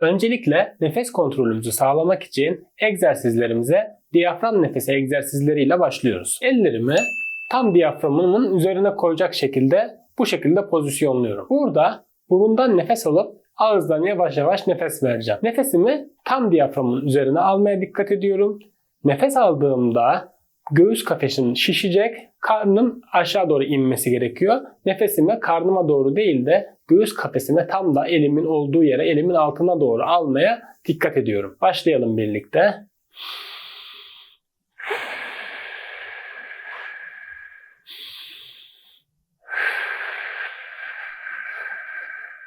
Öncelikle nefes kontrolümüzü sağlamak için egzersizlerimize diyafram nefesi egzersizleriyle başlıyoruz. Ellerimi tam diyaframımın üzerine koyacak şekilde bu şekilde pozisyonluyorum. Burada burundan nefes alıp ağızdan yavaş yavaş nefes vereceğim. Nefesimi tam diyaframın üzerine almaya dikkat ediyorum. Nefes aldığımda göğüs kafesim şişecek, karnım aşağı doğru inmesi gerekiyor. Nefesimi karnıma doğru değil de göğüs kafesime tam da elimin olduğu yere, elimin altına doğru almaya dikkat ediyorum. Başlayalım birlikte.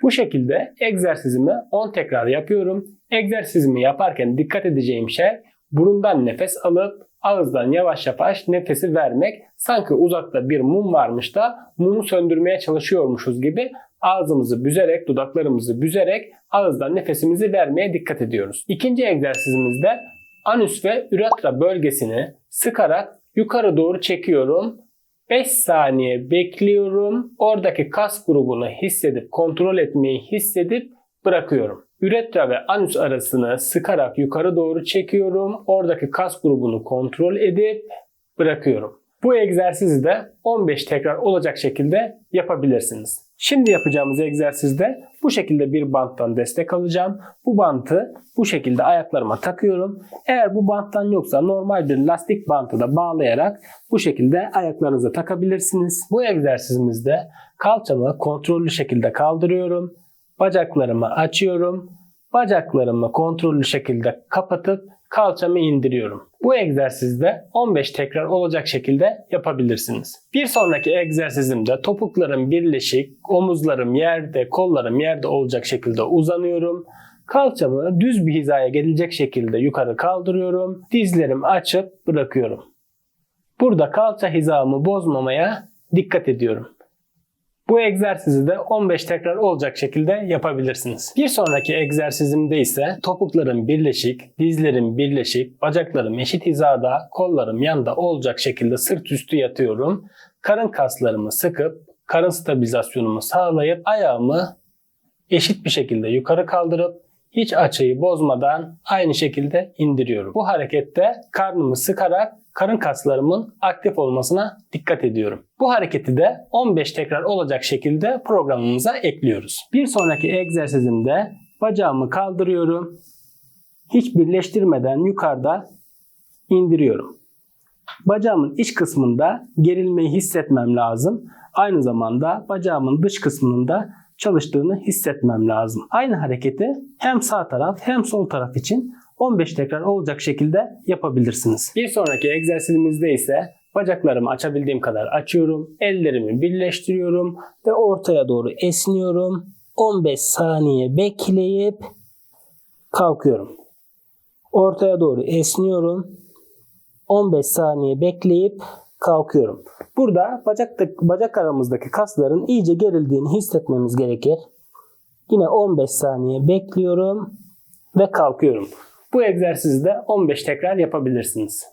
Bu şekilde egzersizimi 10 tekrar yapıyorum. Egzersizimi yaparken dikkat edeceğim şey burundan nefes alıp ağızdan yavaş yavaş nefesi vermek. Sanki uzakta bir mum varmış da mumu söndürmeye çalışıyormuşuz gibi ağzımızı büzerek, dudaklarımızı büzerek ağızdan nefesimizi vermeye dikkat ediyoruz. İkinci egzersizimizde anüs ve üretra bölgesini sıkarak yukarı doğru çekiyorum. 5 saniye bekliyorum. Oradaki kas grubunu hissedip, kontrol etmeyi hissedip bırakıyorum. Üretra ve anüs arasını sıkarak yukarı doğru çekiyorum. Oradaki kas grubunu kontrol edip bırakıyorum. Bu egzersizi de 15 tekrar olacak şekilde yapabilirsiniz. Şimdi yapacağımız egzersizde bu şekilde bir banttan destek alacağım. Bu bantı bu şekilde ayaklarıma takıyorum. Eğer bu banttan yoksa normal bir lastik bantı da bağlayarak bu şekilde ayaklarınıza takabilirsiniz. Bu egzersizimizde kalçamı kontrollü şekilde kaldırıyorum. Bacaklarımı açıyorum. Bacaklarımı kontrollü şekilde kapatıp kalçamı indiriyorum. Bu egzersizde 15 tekrar olacak şekilde yapabilirsiniz. Bir sonraki egzersizimde topuklarım birleşik, omuzlarım yerde, kollarım yerde olacak şekilde uzanıyorum. Kalçamı düz bir hizaya gelecek şekilde yukarı kaldırıyorum. Dizlerimi açıp bırakıyorum. Burada kalça hizamı bozmamaya dikkat ediyorum. Bu egzersizi de 15 tekrar olacak şekilde yapabilirsiniz. Bir sonraki egzersizimde ise topuklarım birleşik, dizlerim birleşik, bacaklarım eşit hizada, kollarım yanda olacak şekilde sırt üstü yatıyorum. Karın kaslarımı sıkıp karın stabilizasyonumu sağlayıp ayağımı eşit bir şekilde yukarı kaldırıp hiç açıyı bozmadan aynı şekilde indiriyorum. Bu harekette karnımı sıkarak karın kaslarımın aktif olmasına dikkat ediyorum. Bu hareketi de 15 tekrar olacak şekilde programımıza ekliyoruz. Bir sonraki egzersizimde bacağımı kaldırıyorum. Hiç birleştirmeden yukarıda indiriyorum. Bacağımın iç kısmında gerilmeyi hissetmem lazım. Aynı zamanda bacağımın dış kısmının da çalıştığını hissetmem lazım. Aynı hareketi hem sağ taraf hem sol taraf için 15 tekrar olacak şekilde yapabilirsiniz. Bir sonraki egzersizimizde ise bacaklarımı açabildiğim kadar açıyorum. Ellerimi birleştiriyorum ve ortaya doğru esniyorum. 15 saniye bekleyip kalkıyorum. Ortaya doğru esniyorum. 15 saniye bekleyip kalkıyorum. Burada bacak, bacak aramızdaki kasların iyice gerildiğini hissetmemiz gerekir. Yine 15 saniye bekliyorum ve kalkıyorum. Bu egzersizi de 15 tekrar yapabilirsiniz.